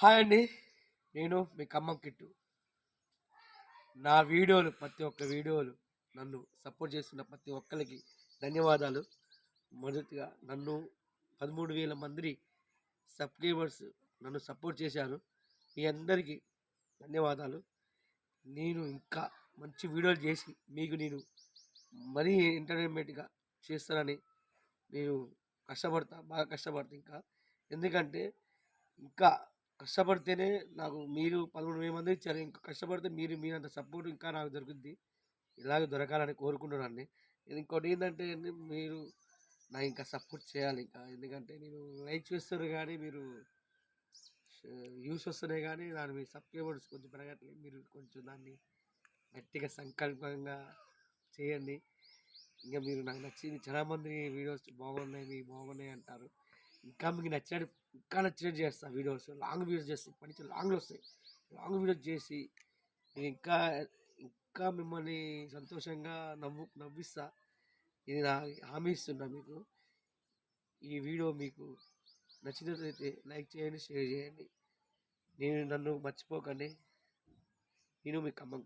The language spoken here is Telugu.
హాయ్ అండి. నేను మీ ఖమ్మం కిట్టు. నా వీడియోలు ప్రతి ఒక్క వీడియోలు నన్ను సపోర్ట్ చేస్తున్న ప్రతి ఒక్కరికి ధన్యవాదాలు. మొదటిగా నన్ను పదమూడు వేల మంది సబ్స్క్రైబర్స్ నన్ను సపోర్ట్ చేశారు. మీ అందరికీ ధన్యవాదాలు. నేను ఇంకా మంచి వీడియోలు చేసి మీకు నేను మరీ ఎంటర్టైన్మెంట్గా చేస్తానని నేను కష్టపడతా బాగా కష్టపడతా ఇంకా. ఎందుకంటే ఇంకా కష్టపడితేనే నాకు మీరు పదమూడు వేల మంది ఇచ్చారు. ఇంకా కష్టపడితే మీరు మీరంత సపోర్ట్ ఇంకా నాకు దొరుకుద్ది. ఇలాగే దొరకాలని కోరుకుంటున్నాను ఇంకోటి ఏంటంటే మీరు నాకు ఇంకా సపోర్ట్ చేయాలి ఇంకా. ఎందుకంటే నేను లైక్ చేస్తారు కానీ మీరు యూస్ వస్తున్నాయి కానీ దాని మీ సబ్స్క్రైబర్స్ కొంచెం పెరగట్లేదు మీరు కొంచెం దాన్ని గట్టిగా సంకల్పంగా చేయండి. ఇంకా మీరు నాకు నచ్చింది చాలామంది వీడియోస్ బాగున్నాయి మీ బాగున్నాయి అంటారు. ఇంకా మీకు నచ్చినట్టు ఇంకా నచ్చినట్టు చేస్తాను వీడియోస్. లాంగ్ వీడియోస్ చేస్తాను ఇప్పటి నుంచి లాంగ్లో వస్తాయి. లాంగ్ వీడియోస్ చేసి నేను ఇంకా ఇంకా మిమ్మల్ని సంతోషంగా నవ్వు నవ్విస్తా. ఇది నా హామీ ఇస్తున్నా మీకు. ఈ వీడియో మీకు నచ్చినట్లయితే లైక్ చేయండి షేర్ చేయండి. నేను నన్ను మర్చిపోకండి. నేను మీ ఖమ్మం